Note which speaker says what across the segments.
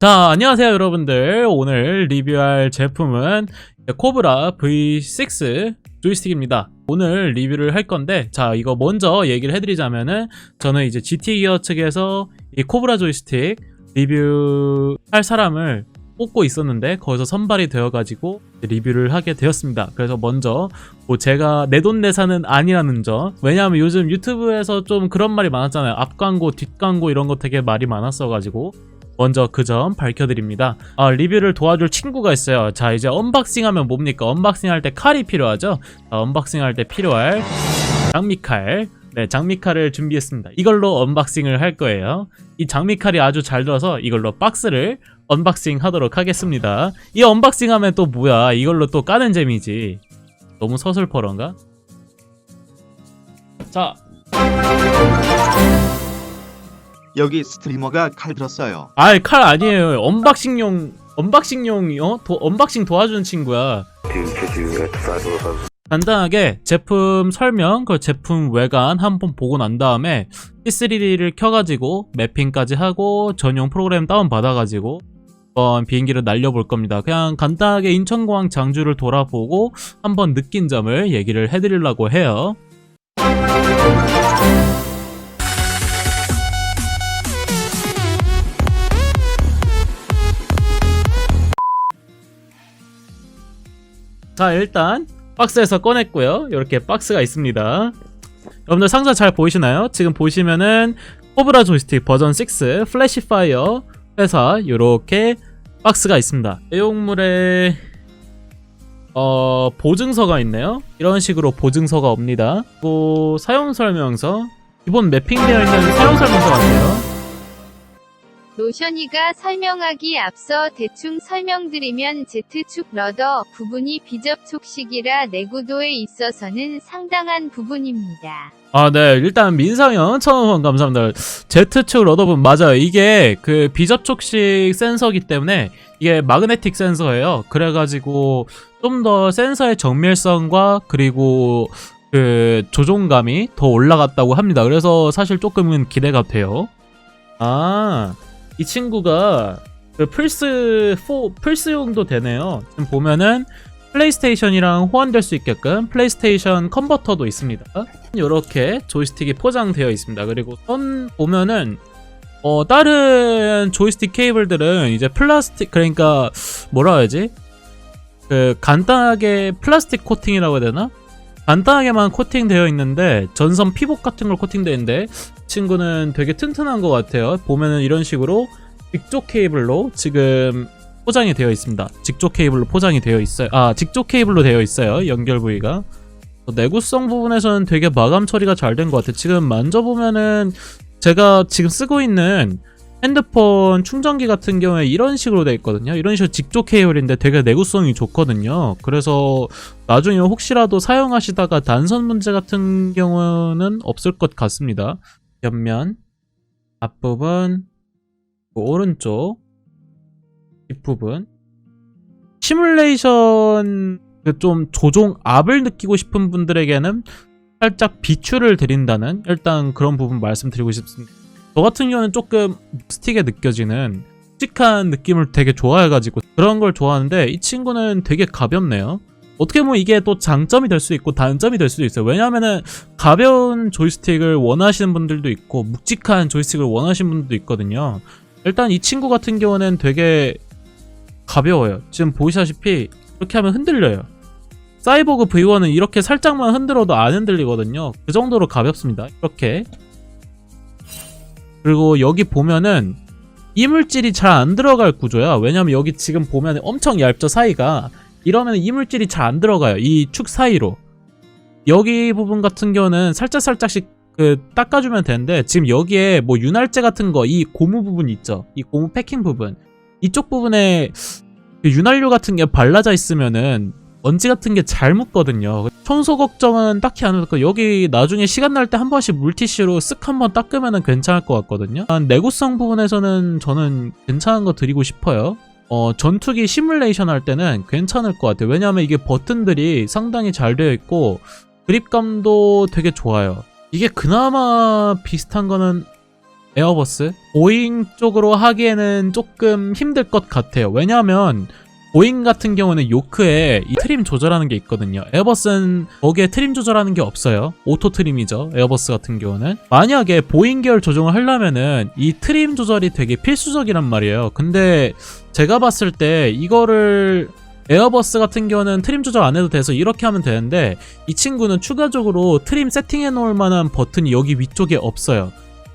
Speaker 1: 자, 안녕하세요, 여러분들. 오늘 리뷰할 제품은 코브라 V6 조이스틱입니다. 오늘 리뷰를 할 건데, 자, 이거 먼저 얘기를 해드리자면은, 저는 이제 GT 기어 측에서 이 코브라 조이스틱 리뷰할 사람을 뽑고 있었는데, 거기서 선발이 되어가지고 리뷰를 하게 되었습니다. 그래서 먼저, 뭐 제가 내 돈 내산은 아니라는 점, 왜냐하면 요즘 유튜브에서 좀 그런 말이 많았잖아요. 앞광고, 뒷광고 이런 거 되게 말이 많았어가지고, 먼저 그 점 밝혀드립니다. 아, 리뷰를 도와줄 친구가 있어요. 자, 이제 언박싱 하면 뭡니까? 언박싱 할 때 칼이 필요하죠? 자, 언박싱 할 때 필요할 장미칼. 네, 장미칼을 준비했습니다. 이걸로 언박싱을 할 거예요. 이 장미칼이 아주 잘 들어서 이걸로 박스를 언박싱 하도록 하겠습니다. 이 언박싱 하면 또 뭐야? 이걸로 또 까는 재미지. 너무 서슬퍼런가? 자,
Speaker 2: 여기 스트리머가 칼 들었어요.
Speaker 1: 아이 칼 아니에요. 언박싱용 언박싱용 어? 도, 언박싱 도와주는 친구야. 간단하게 제품 설명, 그 제품 외관 한번 보고 난 다음에 P3D를 켜가지고 매핑까지 하고 전용 프로그램 다운 받아가지고 한번 비행기를 날려볼 겁니다. 그냥 간단하게 인천공항 장주를 돌아보고 한번 느낀 점을 얘기를 해드리려고 해요. 자 일단 박스에서 꺼냈고요. 이렇게 박스가 있습니다. 여러분들 상자 잘 보이시나요? 지금 보시면은 코브라 조이스틱 버전 6 플래시 파이어 회사 이렇게 박스가 있습니다. 내용물에 어 보증서가 있네요. 이런 식으로 보증서가 옵니다. 그리고 사용 설명서 기본 매핑되어 있는 사용 설명서 같아요
Speaker 3: 로션이가 설명하기 앞서 대충 설명드리면 Z축 러더 부분이 비접촉식이라 내구도에 있어서는 상당한 부분입니다.
Speaker 1: 아, 네. 일단 민상현 천원 감사합니다. Z축 러더분 맞아요. 이게 그 비접촉식 센서기 때문에 이게 마그네틱 센서예요. 그래가지고 좀 더 센서의 정밀성과 그리고 그 조종감이 더 올라갔다고 합니다. 그래서 사실 조금은 기대가 돼요. 아, 이 친구가 그 플스 4 플스용도 되네요. 지금 보면은 플레이스테이션이랑 호환될 수 있게끔 플레이스테이션 컨버터도 있습니다. 이렇게 조이스틱이 포장되어 있습니다. 그리고 선 보면은 어 다른 조이스틱 케이블들은 이제 플라스틱 그러니까 뭐라 해야지 그 간단하게 플라스틱 코팅이라고 해야 되나? 간단하게만 코팅되어 있는데 전선 피복 같은 걸 코팅되어 있는데 이 친구는 되게 튼튼한 것 같아요. 보면은 이런 식으로 직조 케이블로 지금 포장이 되어 있습니다. 직조 케이블로 포장이 되어 있어요. 아, 직조 케이블로 되어 있어요. 연결 부위가. 어, 내구성 부분에서는 되게 마감 처리가 잘 된 것 같아요. 지금 만져보면은 제가 지금 쓰고 있는 핸드폰 충전기 같은 경우에 이런 식으로 되어 있거든요. 이런 식으로 직조 케이블인데 되게 내구성이 좋거든요. 그래서 나중에 혹시라도 사용하시다가 단선 문제 같은 경우는 없을 것 같습니다. 옆면, 앞부분, 그 오른쪽, 뒷부분. 시뮬레이션 그 좀 조종 압을 느끼고 싶은 분들에게는 살짝 비추를 드린다는 일단 그런 부분 말씀드리고 싶습니다. 저 같은 경우는 조금 스틱에 느껴지는 묵직한 느낌을 되게 좋아해가지고 그런 걸 좋아하는데 이 친구는 되게 가볍네요. 어떻게 보면 이게 또 장점이 될 수도 있고 단점이 될 수도 있어요. 왜냐하면은 가벼운 조이스틱을 원하시는 분들도 있고 묵직한 조이스틱을 원하시는 분들도 있거든요. 일단 이 친구 같은 경우는 되게 가벼워요. 지금 보시다시피 이렇게 하면 흔들려요. 사이보그 V1은 이렇게 살짝만 흔들어도 안 흔들리거든요. 그 정도로 가볍습니다. 이렇게. 그리고 여기 보면은 이물질이 잘 안 들어갈 구조야. 왜냐면 여기 지금 보면 엄청 얇죠 사이가. 이러면 이물질이 잘 안 들어가요. 이 축 사이로. 여기 부분 같은 경우는 살짝 살짝씩 그 닦아주면 되는데 지금 여기에 뭐 윤활제 같은 거 이 고무 부분 있죠. 이 고무 패킹 부분 이쪽 부분에 그 윤활유 같은 게 발라져 있으면은 먼지 같은 게 잘 묻거든요. 청소 걱정은 딱히 안 해도 여기 나중에 시간 날 때 한 번씩 물티슈로 쓱 한 번 닦으면은 괜찮을 것 같거든요. 한 내구성 부분에서는 저는 괜찮은 거 드리고 싶어요. 어, 전투기 시뮬레이션 할 때는 괜찮을 것 같아요. 왜냐하면 이게 버튼들이 상당히 잘 되어 있고 그립감도 되게 좋아요. 이게 그나마 비슷한 거는 에어버스 보잉 쪽으로 하기에는 조금 힘들 것 같아요 왜냐하면 보잉 같은 경우는 요크에 이 트림 조절하는 게 있거든요. 에어버스는 거기에 트림 조절하는 게 없어요. 오토 트림이죠. 에어버스 같은 경우는. 만약에 보잉 계열 조정을 하려면은 이 트림 조절이 되게 필수적이란 말이에요. 근데 제가 봤을 때 이거를 에어버스 같은 경우는 트림 조절 안 해도 돼서 이렇게 하면 되는데 이 친구는 추가적으로 트림 세팅해 놓을 만한 버튼이 여기 위쪽에 없어요.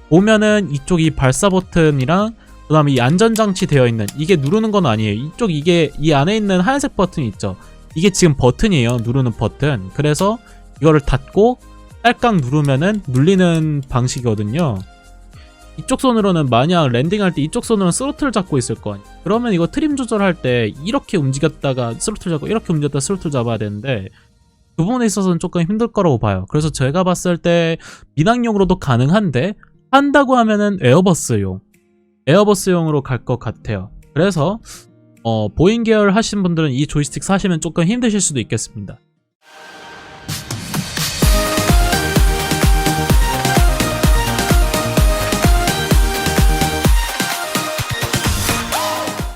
Speaker 1: 보면은 이쪽이 발사 버튼이랑 그 다음에 이 안전장치 되어 있는 이게 누르는 건 아니에요. 이쪽 이게 이 안에 있는 하얀색 버튼이 있죠. 이게 지금 버튼이에요. 누르는 버튼. 그래서 이거를 닫고 딸깍 누르면은 눌리는 방식이거든요. 이쪽 손으로는 만약 랜딩할 때 이쪽 손으로는 스로틀 잡고 있을 거 아니에요. 그러면 이거 트림 조절할 때 이렇게 움직였다가 스로틀 잡고 이렇게 움직였다가 스로틀 잡아야 되는데 그 부분에 있어서는 조금 힘들 거라고 봐요. 그래서 제가 봤을 때 민항용으로도 가능한데 한다고 하면은 에어버스용 에어버스용으로 갈 것 같아요. 그래서 어, 보잉 계열 하신 분들은 이 조이스틱 사시면 조금 힘드실 수도 있겠습니다.